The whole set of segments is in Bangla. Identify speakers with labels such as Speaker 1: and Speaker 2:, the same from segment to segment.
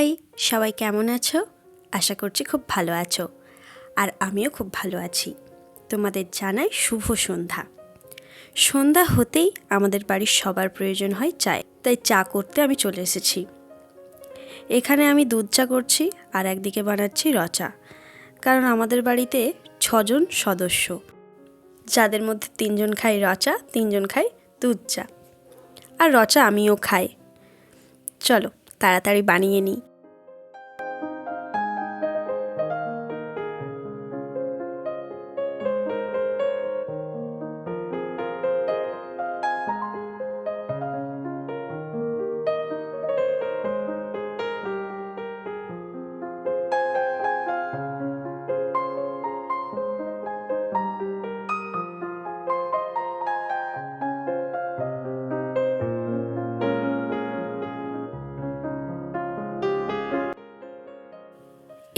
Speaker 1: হাই সবাই কেমন আছো? আশা করছি খুব ভালো আছো। আর আমিও খুব ভালো আছি। তোমাদের জানাই শুভ সন্ধ্যা। সন্ধ্যা হতেই আমাদের বাড়ির সবার প্রয়োজন হয় চায়। তাই চা করতে আমি চলে এসেছি। এখানে আমি দুধ চা করছি আর একদিকে বানাচ্ছি রচা কারণ আমাদের বাড়িতে ছজন সদস্য। যাদের মধ্যে তিনজন খাই রচা তিনজন খাই দুধ চা। আর রচা আমিও খাই। চলো, তাড়াতাড়ি বানিয়ে নিই।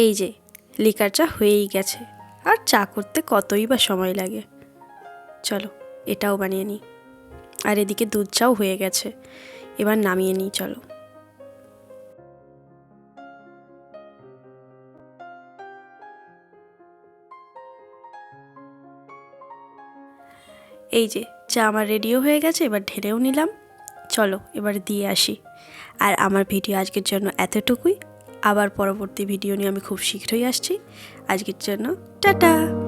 Speaker 1: এই যে, লিকার চা হয়েই গেছে। আর চা করতে কতই বা সময় লাগে। চলো, এটাও বানিয়ে নিই। আর এদিকে দুধ চাও হয়ে গেছে। এবার নামিয়ে নিই, চলো। এই যে, চা আমার রেডিও হয়ে গেছে, এবার ঢেলেও নিলাম। চলো, এবার দিয়ে আসি। আর আমার ভিডিও আজকের জন্য এতটুকুই। আবার পরবর্তী ভিডিও নিয়ে আমি খুব শীঘ্রই আসছি। আজকের জন্য টাটা!